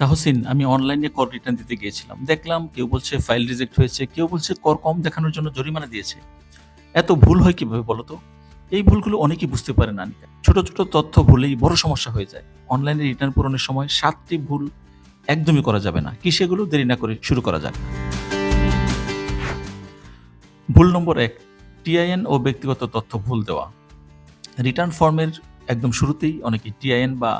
তাহসিন আমি অনলাইনে কর রিটার্ন দিতে গিয়েছিলাম। দেখলাম কেউ বলছে ফাইল রিজেক্ট হয়েছে, কেউ বলছে কর কম দেখানোর জন্য জরিমানা দিয়েছে। এত ভুল হয় কীভাবে বলো তো? এই ভুলগুলো অনেকেই বুঝতে পারে না ছোট ছোট তথ্য ভুলেই বড় সমস্যা হয়ে যায়। অনলাইনে রিটার্ন পূরণের সময় সাতটি ভুল একদমই করা যাবে না। কি সেগুলো? দেরি না করে শুরু করা যাক। ভুল নম্বর এক, টিআইএন ও ব্যক্তিগত তথ্য ভুল দেওয়া। রিটার্ন ফর্মের একদম শুরুতেই অনেকে টিআইএন বা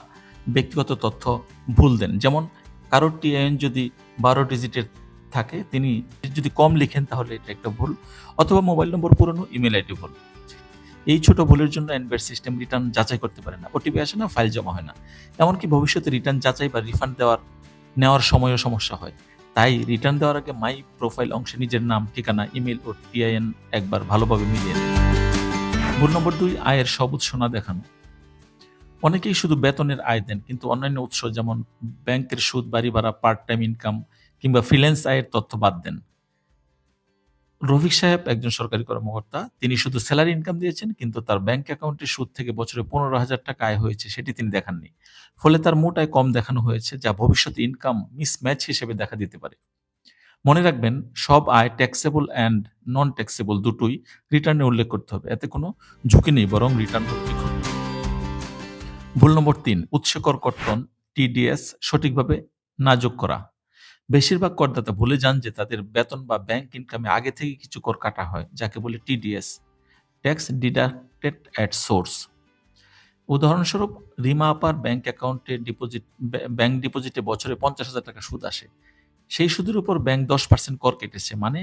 ব্যক্তিগত তথ্য ভুল দেন। যেমন কারোর টিআইএন যদি বারো ডিজিটের থাকে, তিনি যদি কম লিখেন, তাহলে এটা একটা ভুল। অথবা মোবাইল নম্বর পুরনো, ইমেল আইডি ভুল। এই ছোট ভুলের জন্য এনবিআর সিস্টেম রিটার্ন যাচাই করতে পারে না। ওটিপি আসে না, ফাইল জমা হয় না। এমনকি ভবিষ্যতে রিটার্ন যাচাই বা রিফান্ড দেওয়ার, নেওয়ার সময়ও সমস্যা হয়। তাই রিটার্ন দেওয়ার আগে মাই প্রোফাইল অংশে নিজের নাম, ঠিকানা, ইমেল ও টিআইএন একবার ভালোভাবে মিলিয়ে ভুল নম্বর দুই, আয়ের সব উৎস না দেখানো। অনেকেই শুধু বেতনের আয় দেন, কিন্তু অন্যান্য উৎস যেমন ব্যাংকের সুদ, বাড়ি ভাড়া পার্ট টাইম ইনকাম কিংবা ফ্রিল্যান্স আয়ের তথ্য বাদ দেন। রফিক সাহেব একজন সরকারি কর্মকর্তা, তিনি শুধু স্যালারি ইনকাম দিয়েছেন, কিন্তু তার ব্যাংক অ্যাকাউন্টে সুদ থেকে বছরে পনেরো হাজার টাকা আয় হয়েছে, সেটি তিনি দেখাননি। ফলে তার মোট আয় কম দেখানো হয়েছে, যা ভবিষ্যতে ইনকাম মিসম্যাচ হিসেবে দেখা দিতে পারে। মনে রাখবেন, সব আয় ট্যাক্সেবল অ্যান্ড নন ট্যাক্সেবল দুটোই রিটার্নে উল্লেখ করতে হবে। এতে কোনো ঝুঁকি নেই, বরং রিটার্ন নিখুঁত ভুল নম্বর তিন, উৎসকর কর্তন, টিডিএস, সঠিকভাবে না যোগ করা। বেশিরভাগ করদাতা ভুলে যান যে তাদের বেতন বা ব্যাংক ইনকামে আগে থেকে কিছু কর কাটা হয়, যাকে বলে TDS tax deducted at source উদাহরণস্বরূপ, রিমা আপার ব্যাংক অ্যাকাউন্টে ডিপোজিট ব্যাংক ডিপোজিটে বছরে পঞ্চাশ হাজার টাকা সুদ আসে। সেই সুদের উপর ব্যাংক দশ পার্সেন্ট কর কেটেছে মানে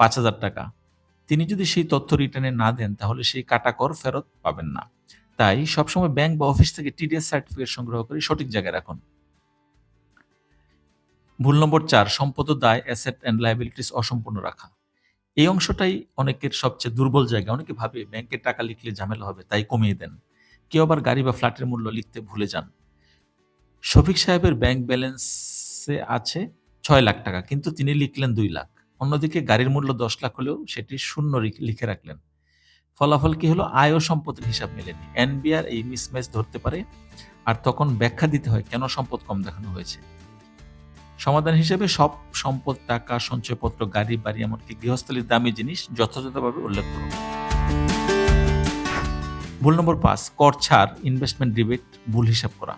পাঁচ হাজার টাকা। তিনি যদি সেই তথ্য রিটার্নে না দেন, তাহলে সেই কাটা কর ফেরত পাবেন না। তাই সবসময় ব্যাংক বা অফিস থেকে টিডিএস সার্টিফিকেট সংগ্রহ করে সঠিক জায়গায় রাখুন। ভুল নম্বর চার, সম্পদ দায় অ্যাসেট অ্যান্ড লাইবিলিটিস অসম্পূর্ণ রাখা। এই অংশটাই অনেকের সবচেয়ে দুর্বল জায়গা। অনেকে ভাবে ব্যাংকের টাকা লিখলে ঝামেলা হবে, তাই কমিয়ে দেন। কেউ আবার গাড়ি বা ফ্ল্যাটের মূল্য লিখতে ভুলে যান। শফিক সাহেবের ব্যাংক ব্যালেন্সে আছে ছয় লাখ টাকা, কিন্তু তিনি লিখলেন দুই লাখ। অন্যদিকে গাড়ির মূল্য দশ লাখ হলেও সেটি শূন্য লিখে রাখলেন। ফলাফল কি হলো? আয় ও সম্পদের হিসাব মেলেনি এনবিআর এই মিসম্যাচ ধরতে পারে আর তখন ব্যাখ্যা দিতে হয় কেন সম্পদ কম দেখানো হয়েছে। সমাধান হিসেবে সব সম্পদ, টাকা, সঞ্চয়পত্র, গাড়ি, বাড়ি, এমনকি গৃহস্থলীর দামি জিনিস যথাযথভাবে উল্লেখ করুন। ভুল নম্বর পাঁচ, কর ছাড় ইনভেস্টমেন্ট রিবেট ভুল হিসাব করা।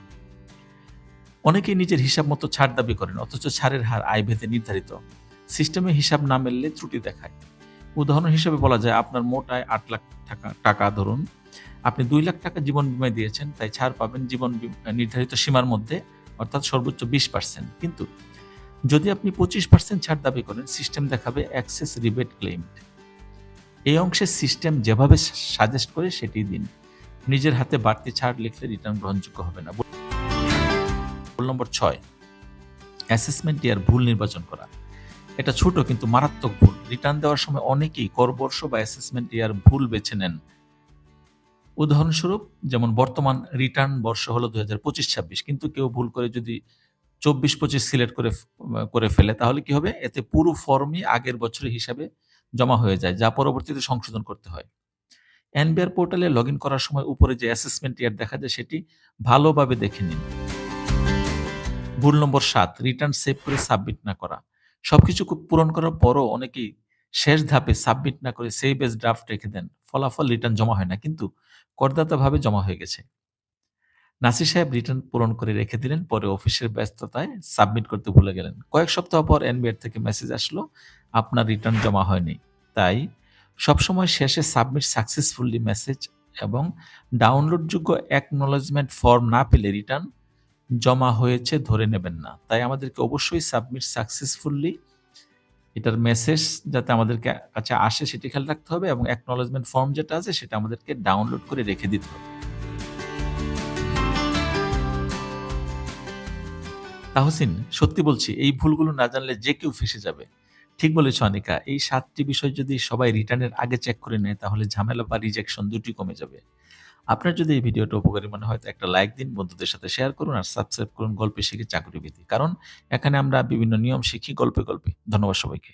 অনেকেই নিজের হিসাব মতো ছাড় দাবি করেন, অথচ ছাড়ের হার আয় ভেদে নির্ধারিত। সিস্টেমে হিসাব না মেললে ত্রুটি দেখায়। উদাহরণ হিসেবে বলা যায় আপনার মোট আয় আট লাখ টাকা টাকা ধরুন। আপনি দুই লাখ টাকা জীবন বিমায় দিয়েছেন, তাই ছাড় পাবেন জীবন নির্ধারিত সীমার মধ্যে, অর্থাৎ সর্বোচ্চ বিশ পার্সেন্ট। কিন্তু যদি আপনি পঁচিশ পার্সেন্ট ছাড় দাবি করেন, সিস্টেম দেখাবে অ্যাক্সেস রিবেট ক্লেইমড। এই অংশের সিস্টেম যেভাবে সাজেস্ট করে সেটি দিন। নিজের হাতে বাড়তি ছাড় লিখলে রিটার্ন গ্রহণযোগ্য হবে না। ভুল নম্বর ছয়, অ্যাসেসমেন্ট ইয়ার ভুল নির্বাচন করা। এটা ছোট কিন্তু মারাত্মক ভুল। রিটার্ন দেওয়ার সময় অনেকেই করবর্ষ বা অ্যাসেসমেন্ট ইয়ার ভুল বেছে নেন। উদাহরণস্বরূপ, যেমন বর্তমান রিটার্ন বর্ষ হলো দু হাজার পঁচিশ ছাব্বিশ, কিন্তু কেউ ভুল করে যদি চব্বিশ পঁচিশ সিলেক্ট করে করে ফেলে, তাহলে কি হবে? এতে পুরো ফর্মই আগের বছরের হিসাবে জমা হয়ে যায়, যা পরবর্তীতে সংশোধন করতে হয়। এনবিআর পোর্টালে লগ করার সময় উপরে যে অ্যাসেসমেন্ট ইয়ার দেখা যায়, সেটি ভালোভাবে দেখে নিন। ভুল নম্বর সাত রিটার্ন সেভ করে সাবমিট না করা। সবকিছু পূরণ করার পরও অনেকেই শেষ ধাপে সাবমিট না করে সেভ এস ড্রাফট রেখে দেন। ফলাফল রিটার্ন জমা হয় না, কিন্তু করদাতাভাবে জমা হয়ে গেছে। নাসির সাহেব রিটার্ন পূরণ করে রেখে দিলেন, পরে অফিসের ব্যস্ততায় সাবমিট করতে ভুলে গেলেন। কয়েক সপ্তাহ পর এনবিআর থেকে মেসেজ আসলো, আপনার রিটার্ন জমা হয়নি। তাই সবসময় শেষে সাবমিট সাকসেসফুলি মেসেজ এবং ডাউনলোডযোগ্য অ্যাকনোলেজমেন্ট ফর্ম না পেলে রিটার্ন জমা হয়েছে ধরে নেবেন না। তাই আমাদেরকে অবশ্যই সাবমিট সাকসেসফুলি এটার মেসেজ যাতে আমাদের কাছে আসে সেটি খেয়াল রাখতে হবে এবং অ্যাকনোলেজমেন্ট ফর্ম যেটা আছে সেটা আমাদেরকে ডাউনলোড করে রেখে দিতে হবে। তাহসিন, সত্যি বলছি, এই ভুলগুলো না জানলে যে কেউ ফেসে যাবে। ঠিক বলেছ, অনিকা, এই সাতটি বিষয় যদি সবাই রিটার্নের আগে চেক করে নেয় তাহলে ঝামেলা বা রিজেকশন দুটি কমে যাবে। আপনার যদি এই ভিডিওটা উপকারী মনে হয়, তো একটা লাইক দিন, বন্ধুদের সাথে শেয়ার করুন আর সাবস্ক্রাইব করুন গল্পে শিখে চাকরি বিধি কারণ এখানে আমরা বিভিন্ন নিয়ম শিখি গল্পে গল্পে। ধন্যবাদ সবাইকে।